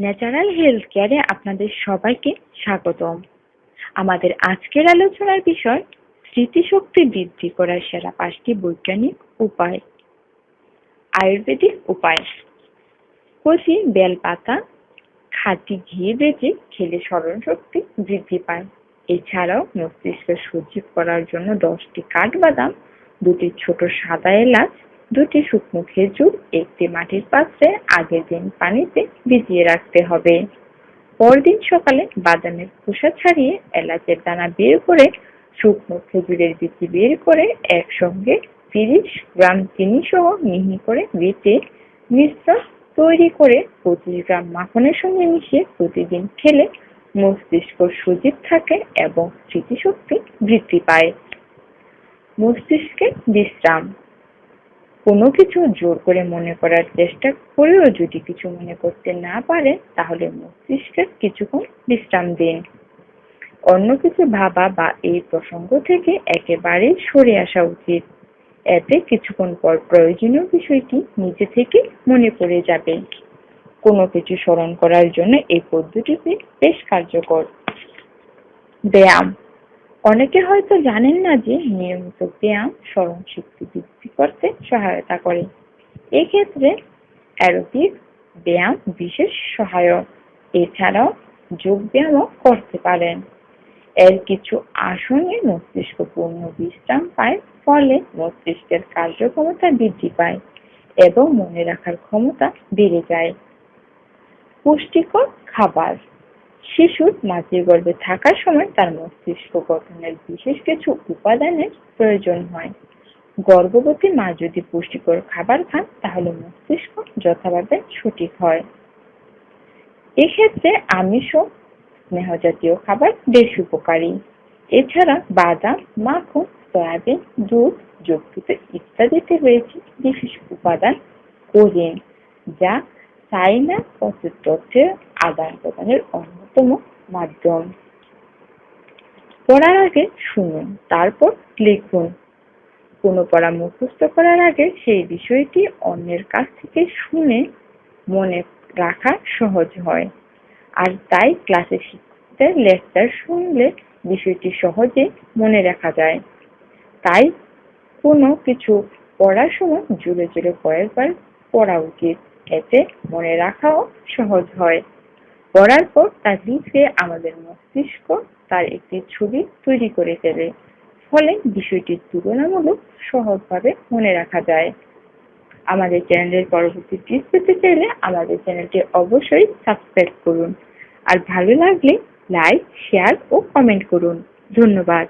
Natural health কেয়ারে আপনাদের সবাইকে স্বাগতম। আমাদের আজকের আলোচনার বিষয়, স্মৃতিশক্তি বৃদ্ধি করার সেরা পাঁচটি বৈজ্ঞানিক উপায়। আয়ুর্বেদিক উপায়। কচি বেলপাতা, খাঁটি ঘি বেজে খেলে স্মরণশক্তি বৃদ্ধি পায়। এছাড়াও মস্তিষ্ক সজীব করার জন্য দশটি কাঠবাদাম, দুটি ছোট সাদা এলাচ দুটি শুকনো খেজুর একটি মাটির পাত্রে আগের দিন পানিতে ভিজিয়ে রাখতে হবে। পরদিন সকালে বাদামের খোসা ছাড়িয়ে এলাচের দানা বের করে শুকনো খেজুরের বিচি বের করে একসঙ্গে তিরিশ গ্রাম চিনি সহ মিহি করে বেটে মিশ্রণ তৈরি করে পঁচিশ গ্রাম মাখনের সঙ্গে মিশিয়ে প্রতিদিন খেলে মস্তিষ্ক সজীব থাকে এবং স্মৃতিশক্তি বৃদ্ধি পায়। মস্তিষ্কে বিশ্রাম কোনো কিছু জোর করে মনে করার চেষ্টা করেও যদি কিছু মনে করতে না পারে, তাহলে মস্তিষ্কের কিছুক্ষণ বিশ্রাম দিন। অন্য কিছু ভাবা বা এই প্রসঙ্গ থেকে একেবারেই সরে আসা উচিত। এতে কিছুক্ষণ পর প্রয়োজনীয় বিষয়টি নিজে থেকে মনে পড়ে যাবে। কোনো কিছু স্মরণ করার জন্য এই পদ্ধতিটি বেশ কার্যকর। ব্যায়াম। অনেকে হয়তো জানেন না যে নিয়মিত ব্যায়াম স্মরণ শক্তি করতে সহায়তা করে। এক্ষেত্রে অ্যারোবিক ব্যায়াম বিশেষ সহায়ক। এছাড়াও যোগ ব্যায়ামও করতে পারেন। এর কিছু আসনে মস্তিষ্ক পূর্ণ বিশ্রাম পায়, ফলে মস্তিষ্কের কার্যক্ষমতা বৃদ্ধি পায় এবং মনে রাখার ক্ষমতা বেড়ে যায়। পুষ্টিকর খাবার। শিশুর মাতৃ গর্ভে থাকার সময় তার মস্তিষ্ক গঠনের বিশেষ কিছু উপাদানের প্রয়োজন হয়। গর্ভবতী মা যদি পুষ্টিকর খাবার খান, তাহলে মস্তিষ্ক যথাভাবে সঠিক হয়। এক্ষেত্রে আমিষ ও স্নেহ জাতীয় খাবার বেশ উপকারী। এছাড়া বাদাম, মাখন, সয়াবিন, দুধ যকৃত ইত্যাদিতে রয়েছে বিশেষ উপাদান কোরিন যা চাইনা তথ্যের আদান প্রদানের অন্যতম মাধ্যম। পড়ার আগে শুনুন, তারপর লিখুন। কোনো পড়া মুখস্থ করার আগে সেই বিষয়টি অন্যের কাছ থেকে শুনে মনে রাখা সহজ হয়। আর তাই ক্লাসে শিক্ষকদের লেকচার শুনলে বিষয়টি সহজে মনে রাখা যায়। তাই কোনো কিছু পড়ার সময় জুড়ে জোরে কয়েকবার পড়া উচিত। এতে মনে রাখাও সহজ হয়। পড়ার পর তা লিখে আমাদের মস্তিষ্ক তার একটি ছবি তৈরি করে ফেলে। ফলে বিষয়টির তুলনামূলক সহজভাবে মনে রাখা যায়। আমাদের চ্যানেলের পরবর্তী টিপস পেতে চাইলে আমাদের চ্যানেলটি অবশ্যই সাবস্ক্রাইব করুন। আর ভালো লাগলে লাইক শেয়ার ও কমেন্ট করুন। ধন্যবাদ।